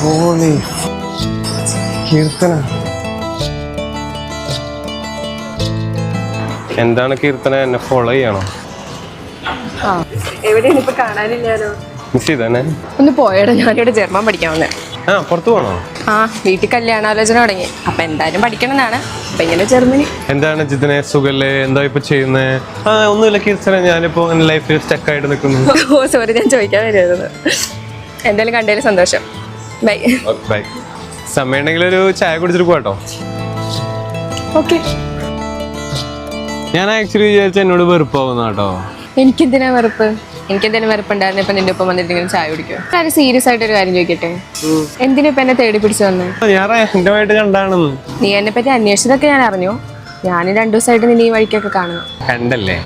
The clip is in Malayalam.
ഹോളി കീർത്തന. എന്താണ് കീർത്തന? എന്നെ ഫോളോ ചെയ്യണോ? എവിടെയാണ് ഇപ്പൊ കാണാനില്ലാലോ മിസ് ചെയ്തന്നെ ഒന്ന് പോയടാ ഞാനിവിടെ ജർമ്മൻ പഠിക്കാൻ വന്നേ. ആ പുറത്തു പോണോ? ആ വീട്ടിൽ കല്യാണാലോചന തുടങ്ങി. അപ്പൊ എന്തായാലും പഠിക്കണം എന്നാണ് അപ്പൊ ഇങ്ങനെ ജർമ്മനി. എന്താണ് ജിതിനെ? സുഖല്ലേ? എന്താ ഇപ്പൊ ചെയ്യുന്നേ? ആ ഒന്നുമില്ല കീർത്തന. ഞാനിപ്പോ ലൈഫിൽ സ്റ്റക്ക് ആയിട്ട് നിൽക്കുന്നു ഓ സോറി ഞാൻ ചോദിക്കാൻ വരുന്നത് എന്തായാലും കണ്ടതിൽ സന്തോഷം. ബൈ ബൈ സമയമുണ്ടെങ്കിൽ ഒരു ചായ കുടിച്ചിട്ട് പോട്ടോ ഓക്കെ ഞാൻ ആക്ച്വലി വിചാരിച്ച എന്നോട് വെറുപ്പാവുന്ന കേട്ടോ എനിക്കെന്തിനാ വെറുപ്പ്? എനിക്കെന്തെങ്കിലും വെറുപ്പുണ്ടായിരുന്നു ഇപ്പൊ നിന്റെ ഒപ്പം വന്നിട്ടെങ്കിലും ചായ കുടിക്കും കാര്യം സീരിയസ് ആയിട്ട് ഒരു കാര്യം ചോദിക്കട്ടെ? എന്തിനാ ഇപ്പൊ എന്നെ തേടി പിടിച്ചു വന്നു? ഞാൻ റാൻഡമായിട്ട് കണ്ടാണെന്ന് നീ എന്നെ പറ്റി അന്വേഷിച്ചതൊക്കെ ഞാൻ അറിഞ്ഞു. ഞാൻ രണ്ടു ദിവസമായിട്ട് നിന്നെ ഈ വഴിക്കൊക്കെ കാണുന്നു. കണ്ടല്ലേ?